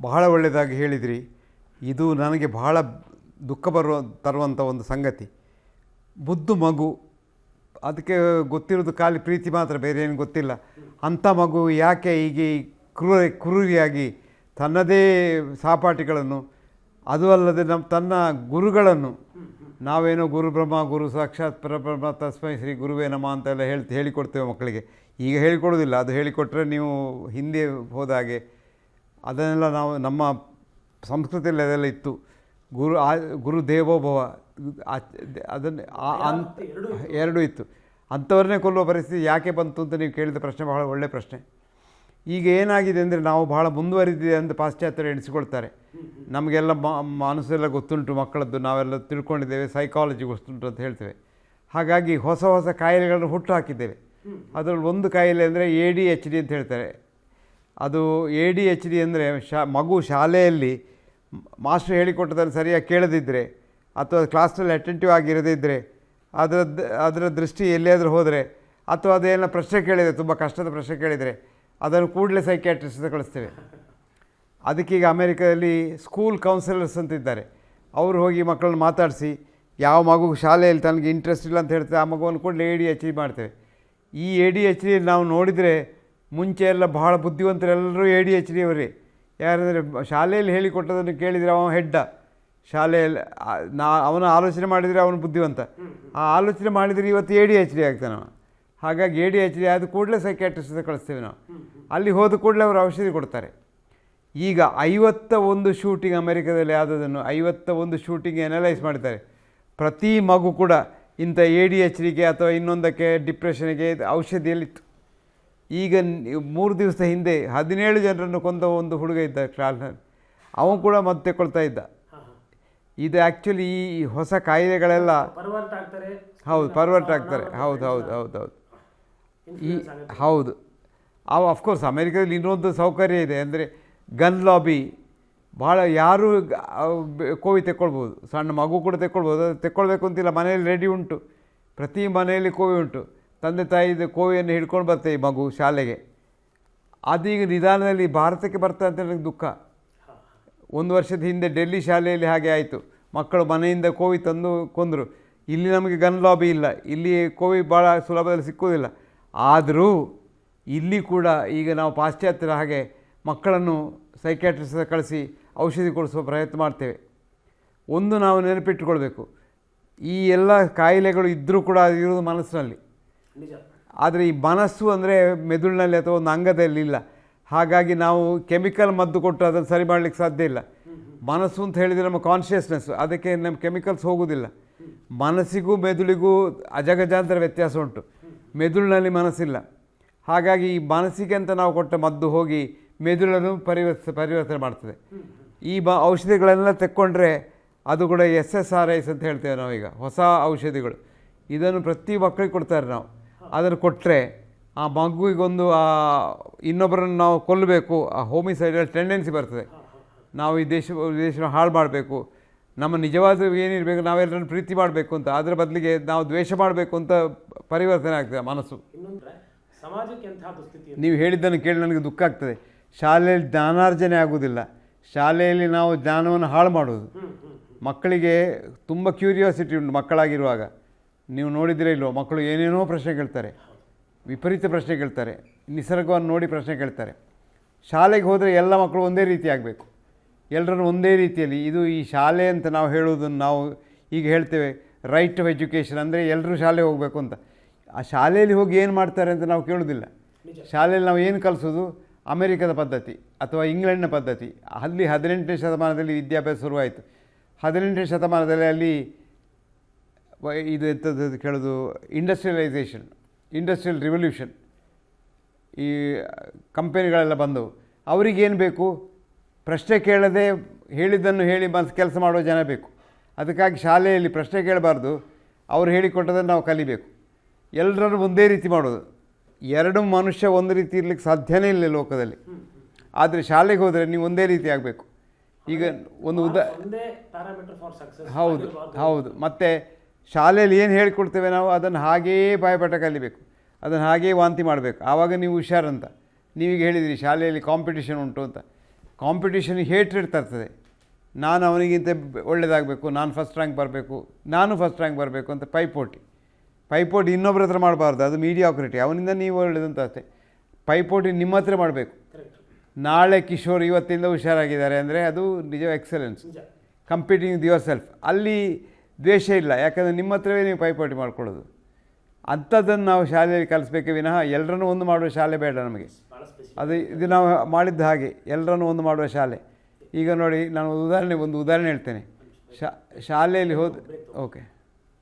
ಬಹಳ ಒಳ್ಳೆಯದಾಗಿ ಹೇಳಿದಿರಿ. ಇದು ನನಗೆ ಬಹಳ ದುಃಖ ಬರುವ ತರುವಂಥ ಒಂದು ಸಂಗತಿ. ಬುದ್ಧ ಮಗು, ಅದಕ್ಕೆ ಗೊತ್ತಿರೋದು ಖಾಲಿ ಪ್ರೀತಿ ಮಾತ್ರ, ಬೇರೆ ಏನು ಗೊತ್ತಿಲ್ಲ. ಅಂಥ ಮಗು ಯಾಕೆ ಹೀಗೆ ಕ್ರೂರ, ಕ್ರೂರಿಯಾಗಿ ತನ್ನದೇ ಸಹಪಾಠಿಗಳನ್ನು, ಅದು ಅಲ್ಲದೆ ನಮ್ಮ, ತನ್ನ ಗುರುಗಳನ್ನು, ನಾವೇನೋ ಗುರು ಬ್ರಹ್ಮ, ಗುರು ಸಾಕ್ಷಾತ್ ಪರಬ್ರಹ್ಮ, ತಸ್ಮೈ ಶ್ರೀ ಗುರುವೇ ನಮ ಅಂತೆಲ್ಲ ಹೇಳ್ತಿ, ಹೇಳಿಕೊಡ್ತೇವೆ ಮಕ್ಕಳಿಗೆ. ಈಗ ಹೇಳಿಕೊಡೋದಿಲ್ಲ ಅದು ಹೇಳಿಕೊಟ್ರೆ ನೀವು ಹಿಂದೆ ಹೋದ ಹಾಗೆ ಅದನ್ನೆಲ್ಲ ನಾವು ನಮ್ಮ ಸಂಸ್ಕೃತಿಯಲ್ಲಿ ಅದೆಲ್ಲ ಇತ್ತು. ಗುರು ಆ ಗುರು ದೇವೋಭವ ಅದನ್ನು ಅಂತ ಎರಡೂ ಇತ್ತು ಅಂಥವ್ರನ್ನೇ ಕೊಲ್ಲುವ ಪರಿಸ್ಥಿತಿ ಯಾಕೆ ಬಂತು ಅಂತ ನೀವು ಕೇಳಿದ ಪ್ರಶ್ನೆ ಬಹಳ ಒಳ್ಳೆಯ ಪ್ರಶ್ನೆ. ಈಗ ಏನಾಗಿದೆ ಅಂದರೆ ನಾವು ಬಹಳ ಮುಂದುವರಿದಿದೆ ಅಂತ ಪಾಶ್ಚಾತ್ಯರು ಎಣಿಸಿಕೊಳ್ತಾರೆ. ನಮಗೆಲ್ಲ ಮನಸ್ಸೆಲ್ಲ ಗೊತ್ತುಂಟು ಮಕ್ಕಳದ್ದು ನಾವೆಲ್ಲ ತಿಳ್ಕೊಂಡಿದ್ದೇವೆ ಸೈಕಾಲಜಿ ಗೊತ್ತುಂಟು ಅಂತ ಹೇಳ್ತೇವೆ. ಹಾಗಾಗಿ ಹೊಸ ಹೊಸ ಕಾಯಿಲೆಗಳನ್ನು ಹುಟ್ಟು ಹಾಕಿದ್ದೇವೆ. ಅದರಲ್ಲಿ ಒಂದು ಕಾಯಿಲೆ ಅಂದರೆ ಎ ಡಿ ಎಚ್ ಡಿ ಅಂತ ಹೇಳ್ತಾರೆ. ಅದು ಎ ಡಿ ಎಚ್ ಡಿ ಅಂದರೆ ಶಾ, ಮಗು ಶಾಲೆಯಲ್ಲಿ ಮಾಸ್ಟರ್ ಹೇಳಿಕೊಟ್ಟದನ್ನು ಸರಿಯಾಗಿ ಕೇಳದಿದ್ದರೆ ಅಥವಾ ಕ್ಲಾಸ್ನಲ್ಲಿ ಅಟೆಂಟಿವ್ ಆಗಿರದಿದ್ದರೆ ಅದರ ಅದರ ದೃಷ್ಟಿ ಎಲ್ಲಿಯಾದರೂ ಹೋದರೆ ಅಥವಾ ಅದೇನೋ ಪ್ರಶ್ನೆ ಕೇಳಿದರೆ, ತುಂಬ ಕಷ್ಟದ ಪ್ರಶ್ನೆ ಕೇಳಿದರೆ ಅದನ್ನು ಕೂಡಲೇ ಸೈಕ್ಯಾಟ್ರಿಸ್ಟ್ ಕಳಿಸ್ತೇವೆ. ಅದಕ್ಕೀಗ ಅಮೇರಿಕಾದಲ್ಲಿ ಸ್ಕೂಲ್ ಕೌನ್ಸಿಲರ್ಸ್ ಅಂತಿದ್ದಾರೆ. ಅವರು ಹೋಗಿ ಮಕ್ಕಳನ್ನ ಮಾತಾಡಿಸಿ, ಯಾವ ಮಗು ಶಾಲೆಯಲ್ಲಿ ತನಗೆ ಇಂಟ್ರೆಸ್ಟ್ ಇಲ್ಲ ಅಂತ ಹೇಳ್ತಾರೆ ಆ ಮಗುವನ್ನು ಕೂಡಲೇ ಎ ಡಿ ಎಚ್ ಡಿ ಮಾಡ್ತೇವೆ. ಈ ಎ ಡಿ ಎಚ್ ಡಿ ನಾವು ನೋಡಿದರೆ ಮುಂಚೆ ಎಲ್ಲ ಬಹಳ ಬುದ್ಧಿವಂತರೆಲ್ಲರೂ ಎ ಡಿ ಎಚ್ ಡಿ ಅವರೇ. ಯಾರಂದರೆ ಶಾಲೆಯಲ್ಲಿ ಹೇಳಿಕೊಟ್ಟದನ್ನು ಕೇಳಿದರೆ ಅವನು ಹೆಡ್ಡ. ಶಾಲೆಯಲ್ಲಿ ನಾ, ಅವನ ಆಲೋಚನೆ ಮಾಡಿದರೆ ಅವನು ಬುದ್ಧಿವಂತ. ಆ ಆಲೋಚನೆ ಮಾಡಿದರೆ ಇವತ್ತು ಎ ಡಿ ಎಚ್ ಡಿ ಆಗ್ತಾನೆ ಹಾಗಾಗಿ ಎ ಡಿ ಎಚ್ ಡಿ ಆದ ಕೂಡಲೇ ಸೈಕ್ಯಾಟ್ರಿಸ್ಟ್ ಕಳಿಸ್ತೇವೆ ನಾವು. ಅಲ್ಲಿ ಹೋದ ಕೂಡಲೇ ಅವರು ಔಷಧಿ ಕೊಡ್ತಾರೆ. ಈಗ ಐವತ್ತ ಒಂದು ಶೂಟಿಂಗ್ ಅಮೆರಿಕದಲ್ಲಿ ಆದದನ್ನು ಐವತ್ತ ಒಂದು ಶೂಟಿಂಗ್ ಎನಲೈಸ್ ಮಾಡ್ತಾರೆ. ಪ್ರತಿ ಮಗು ಕೂಡ ಇಂಥ ಎ ಡಿ ಎಚ್ ಡಿಗೆ ಅಥವಾ ಇನ್ನೊಂದಕ್ಕೆ ಡಿಪ್ರೆಷನ್ಗೆ ಔಷಧಿಯಲ್ಲಿತ್ತು ಈಗ ಮೂರು ದಿವಸ ಹಿಂದೆ ಹದಿನೇಳು ಜನರನ್ನು ಕೊಂದ ಒಂದು ಹುಡುಗ ಇದ್ದ ಕ್ಲಾಸ್ನಲ್ಲಿ ಅವನು ಕೂಡ ಮತ್ತೆ ತೆಕ್ಕೊಳ್ತಾ ಇದ್ದ. ಇದು ಆ್ಯಕ್ಚುಲಿ ಈ ಹೊಸ ಕಾಯಿಲೆಗಳೆಲ್ಲ ಹೌದು ಪರ್ವರ್ಟ್ ಆಗ್ತಾರೆ. ಹೌದು ಹೌದು ಹೌದು. ಹೌದು ಈ ಹೌದು. ಅವು ಅಫ್ಕೋರ್ಸ್ ಅಮೇರಿಕಾದಲ್ಲಿ ಇನ್ನೊಂದು ಸೌಕರ್ಯ ಇದೆ ಅಂದರೆ ಗನ್ ಲಾಬಿ. ಭಾಳ ಯಾರು ಕೋವಿ ತೆಕ್ಕೊಳ್ಬೋದು. ಸಣ್ಣ ಮಗು ಕೂಡ ತೆಕ್ಕೊಳ್ಬೋದು. ಅದು ತೆಕ್ಕೊಳ್ಬೇಕು ಅಂತಿಲ್ಲ. ಮನೆಯಲ್ಲಿ ರೆಡಿ ಉಂಟು. ಪ್ರತಿ ಮನೆಯಲ್ಲಿ ಕೋವಿ ಉಂಟು. ತಂದೆ ತಾಯಿದು ಕೋವಿಯನ್ನು ಹಿಡ್ಕೊಂಡು ಬರ್ತೇವೆ ಈ ಮಗು ಶಾಲೆಗೆ. ಅದೀಗ ನಿಧಾನದಲ್ಲಿ ಭಾರತಕ್ಕೆ ಬರ್ತಾ ಅಂತ ನನಗೆ ದುಃಖ. ಒಂದು ವರ್ಷದ ಹಿಂದೆ ಡೆಲ್ಲಿ ಶಾಲೆಯಲ್ಲಿ ಹಾಗೆ ಆಯಿತು. ಮಕ್ಕಳು ಮನೆಯಿಂದ ಕೋವಿ ತಂದು ಕೊಂದರು. ಇಲ್ಲಿ ನಮಗೆ ಗನ್ ಲಾಬಿ ಇಲ್ಲ. ಇಲ್ಲಿ ಕೋವಿ ಭಾಳ ಸುಲಭದಲ್ಲಿ ಸಿಕ್ಕುವುದಿಲ್ಲ. ಆದರೂ ಇಲ್ಲಿ ಕೂಡ ಈಗ ನಾವು ಪಾಶ್ಚಾತ್ಯರ ಹಾಗೆ ಮಕ್ಕಳನ್ನು ಸೈಕ್ಯಾಟ್ರಿಸ್ಟ್ ಕಳಿಸಿ ಔಷಧಿ ಕೊಡಿಸುವ ಪ್ರಯತ್ನ ಮಾಡ್ತೇವೆ. ಒಂದು ನಾವು ನೆನಪಿಟ್ಟುಕೊಳ್ಬೇಕು. ಈ ಎಲ್ಲ ಕಾಯಿಲೆಗಳು ಇದ್ದರೂ ಕೂಡ ಇರೋದು ಮನಸ್ಸಿನಲ್ಲಿ. ಆದರೆ ಈ ಮನಸ್ಸು ಅಂದರೆ ಮೆದುಳಿನಲ್ಲಿ ಅಥವಾ ಒಂದು ಅಂಗದಲ್ಲಿ ಇಲ್ಲ. ಹಾಗಾಗಿ ನಾವು ಕೆಮಿಕಲ್ ಮದ್ದು ಕೊಟ್ಟು ಅದನ್ನು ಸರಿ ಮಾಡಲಿಕ್ಕೆ ಸಾಧ್ಯ ಇಲ್ಲ. ಮನಸ್ಸು ಅಂತ ಹೇಳಿದರೆ ನಮ್ಮ ಕಾನ್ಷಿಯಸ್ನೆಸ್ ಅದಕ್ಕೆ ನಮ್ಮ ಕೆಮಿಕಲ್ಸ್ ಹೋಗೋದಿಲ್ಲ. ಮನಸ್ಸಿಗೂ ಮೆದುಳಿಗೂ ಅಜಗಜಾಂತರ ವ್ಯತ್ಯಾಸ ಉಂಟು. ಮೆದುಳಿನಲ್ಲಿ ಮನಸ್ಸಿಲ್ಲ. ಹಾಗಾಗಿ ಈ ಮನಸ್ಸಿಗೆ ಅಂತ ನಾವು ಕೊಟ್ಟ ಮದ್ದು ಹೋಗಿ ಮೆದುಳನ್ನು ಪರಿವರ್ತ, ಪರಿವರ್ತನೆ ಮಾಡ್ತದೆ. ಈ ಬ ಔಷಧಿಗಳೆಲ್ಲ ತೆಕ್ಕೊಂಡ್ರೆ ಅದು ಕೂಡ ಎಸ್ ಎಸ್ ಆರ್ ಐಸ್ ಅಂತ ಹೇಳ್ತೇವೆ ನಾವೀಗ. ಹೊಸ ಔಷಧಿಗಳು. ಇದನ್ನು ಪ್ರತಿ ಮಕ್ಕಳಿಗೆ ಕೊಡ್ತಾರೆ ನಾವು. ಅದನ್ನು ಕೊಟ್ಟರೆ ಆ ಮಗುವಿಗೊಂದು ಆ ಇನ್ನೊಬ್ಬರನ್ನು ನಾವು ಕೊಲ್ಲಬೇಕು. ಆ ಹೋಮಿಸೈಡಲ್ ಟೆಂಡೆನ್ಸಿ ಬರ್ತದೆ. ನಾವು ಈ ದೇಶ ದೇಶನ ಹಾಳು ಮಾಡಬೇಕು. ನಮ್ಮ ನಿಜವಾದ ಏನಿರಬೇಕು ನಾವೆಲ್ಲರನ್ನು ಪ್ರೀತಿ ಮಾಡಬೇಕು ಅಂತ. ಅದರ ಬದಲಿಗೆ ನಾವು ದ್ವೇಷ ಮಾಡಬೇಕು ಅಂತ ಪರಿವರ್ತನೆ ಆಗ್ತದೆ ಮನಸ್ಸು. ನೀವು ಹೇಳಿದ್ದನ್ನು ಕೇಳಿ ನನಗೆ ದುಃಖ ಆಗ್ತದೆ. ಶಾಲೆಯಲ್ಲಿ ಜ್ಞಾನಾರ್ಜನೆ ಆಗುವುದಿಲ್ಲ. ಶಾಲೆಯಲ್ಲಿ ನಾವು ಜ್ಞಾನವನ್ನು ಹಾಳು ಮಾಡೋದು ಮಕ್ಕಳಿಗೆ ತುಂಬ ಕ್ಯೂರಿಯಾಸಿಟಿ ಉಂಟು ಮಕ್ಕಳಾಗಿರುವಾಗ. ನೀವು ನೋಡಿದರೆ ಇಲ್ವೋ? ಮಕ್ಕಳು ಏನೇನೋ ಪ್ರಶ್ನೆ ಕೇಳ್ತಾರೆ. ವಿಪರೀತ ಪ್ರಶ್ನೆ ಕೇಳ್ತಾರೆ. ನಿಸರ್ಗವನ್ನು ನೋಡಿ ಪ್ರಶ್ನೆ ಕೇಳ್ತಾರೆ. ಶಾಲೆಗೆ ಹೋದರೆ ಎಲ್ಲ ಮಕ್ಕಳು ಒಂದೇ ರೀತಿ ಆಗಬೇಕು. ಎಲ್ಲರನ್ನು ಒಂದೇ ರೀತಿಯಲ್ಲಿ ಇದು ಈ ಶಾಲೆ ಅಂತ ನಾವು ಹೇಳುವುದನ್ನು ನಾವು ಈಗ ಹೇಳ್ತೇವೆ. ರೈಟ್ ಟು ಎಜುಕೇಷನ್ ಅಂದರೆ ಎಲ್ಲರೂ ಶಾಲೆಗೆ ಹೋಗಬೇಕು ಅಂತ. ಆ ಶಾಲೆಯಲ್ಲಿ ಹೋಗಿ ಏನು ಮಾಡ್ತಾರೆ ಅಂತ ನಾವು ಕೇಳೋದಿಲ್ಲ ಶಾಲೆಯಲ್ಲಿ ನಾವು ಏನು ಕಲಿಸೋದು? ಅಮೆರಿಕದ ಪದ್ಧತಿ ಅಥವಾ ಇಂಗ್ಲೆಂಡ್ನ ಪದ್ಧತಿ. ಅಲ್ಲಿ ಹದಿನೆಂಟನೇ ಶತಮಾನದಲ್ಲಿ ವಿದ್ಯಾಭ್ಯಾಸ ಶುರುವಾಯಿತು. ಹದಿನೆಂಟನೇ ಶತಮಾನದಲ್ಲಿ ಅಲ್ಲಿ ಇದು ಎಂಥದ್ದು ಕೇಳೋದು ಇಂಡಸ್ಟ್ರಿಯಲೈಸೇಷನ್ ಇಂಡಸ್ಟ್ರಿಯಲ್ ರಿವಲ್ಯೂಷನ್ ಈ ಕಂಪೆನಿಗಳೆಲ್ಲ ಬಂದವು. ಅವರಿಗೇನು ಬೇಕು? ಪ್ರಶ್ನೆ ಕೇಳದೆ ಹೇಳಿದ್ದನ್ನು ಹೇಳಿ ಮನಸ್ಸು ಕೆಲಸ ಮಾಡುವ ಜನ ಬೇಕು. ಅದಕ್ಕಾಗಿ ಶಾಲೆಯಲ್ಲಿ ಪ್ರಶ್ನೆ ಕೇಳಬಾರ್ದು. ಅವ್ರು ಹೇಳಿಕೊಟ್ಟದನ್ನು ನಾವು ಕಲಿಬೇಕು. ಎಲ್ಲರನ್ನು ಒಂದೇ ರೀತಿ ಮಾಡೋದು. ಎರಡು ಮನುಷ್ಯ ಒಂದು ರೀತಿ ಇರಲಿಕ್ಕೆ ಸಾಧ್ಯನೇ ಇಲ್ಲ ಲೋಕದಲ್ಲಿ. ಆದರೆ ಶಾಲೆಗೆ ಹೋದರೆ ನೀವು ಒಂದೇ ರೀತಿ ಆಗಬೇಕು. ಈಗ ಒಂದು ಉದಾ ಹೌದು ಹೌದು. ಮತ್ತು ಶಾಲೆಯಲ್ಲಿ ಏನು ಹೇಳಿಕೊಡ್ತೇವೆ ನಾವು? ಅದನ್ನು ಹಾಗೇ ಬಾಯಪಾಠ ಕಲಿಬೇಕು. ಅದನ್ನು ಹಾಗೇ ವಾಂತಿ ಮಾಡಬೇಕು. ಆವಾಗ ನೀವು ಹುಷಾರಂತ. ನೀವೀಗ ಹೇಳಿದಿರಿ ಶಾಲೆಯಲ್ಲಿ ಕಾಂಪಿಟಿಷನ್ ಉಂಟು ಅಂತ. ಕಾಂಪಿಟೇಷನ್ ಹೇಟ್ರೇಟ್ ತರ್ತದೆ. ನಾನು ಅವನಿಗಿಂತ ಒಳ್ಳೆಯದಾಗಬೇಕು ನಾನು ಫಸ್ಟ್ ರ್ಯಾಂಕ್ ಬರಬೇಕು ನಾನು ಫಸ್ಟ್ ರ್ಯಾಂಕ್ ಬರಬೇಕು ಅಂತ ಪೈಪೋಟಿ. ಪೈಪೋಟಿ ಇನ್ನೊಬ್ಬರ ಹತ್ರ ಮಾಡಬಾರ್ದು ಅದು ಮೀಡಿಯಾಕ್ರಿಟಿ ಅವನಿಂದ ನೀವು ಒಳ್ಳೆಯದಂತ ಅಷ್ಟೇ. ಪೈಪೋಟಿ ನಿಮ್ಮ ಹತ್ರ ಮಾಡಬೇಕು. ನಾಳೆ ಕಿಶೋರ್ ಇವತ್ತಿಂದ ಹುಷಾರಾಗಿದ್ದಾರೆ ಅಂದರೆ ಅದು ನಿಜ excellence competing with yourself ಅಲ್ಲಿ ದ್ವೇಷ ಇಲ್ಲ. ಯಾಕಂದರೆ ನಿಮ್ಮ ಹತ್ರವೇ ನೀವು ಪೈಪೋಟಿ ಮಾಡ್ಕೊಳ್ಳೋದು. ಅಂಥದ್ದನ್ನು ನಾವು ಶಾಲೆಯಲ್ಲಿ ಕಲಿಸ್ಬೇಕು ವಿನಃ ಎಲ್ಲರನ್ನೂ ಒಂದು ಮಾಡುವ ಶಾಲೆ ಬೇಡ ನಮಗೆ. ಅದು ಇದು ನಾವು ಮಾಡಿದ್ದ ಹಾಗೆ ಎಲ್ಲರನ್ನೂ ಒಂದು ಮಾಡುವ ಶಾಲೆ. ಈಗ ನೋಡಿ ನಾನು ಉದಾಹರಣೆ ಒಂದು ಉದಾಹರಣೆ ಹೇಳ್ತೇನೆ. ಶಾ ಶಾಲೆಯಲ್ಲಿ ಹೋದ ಓಕೆ.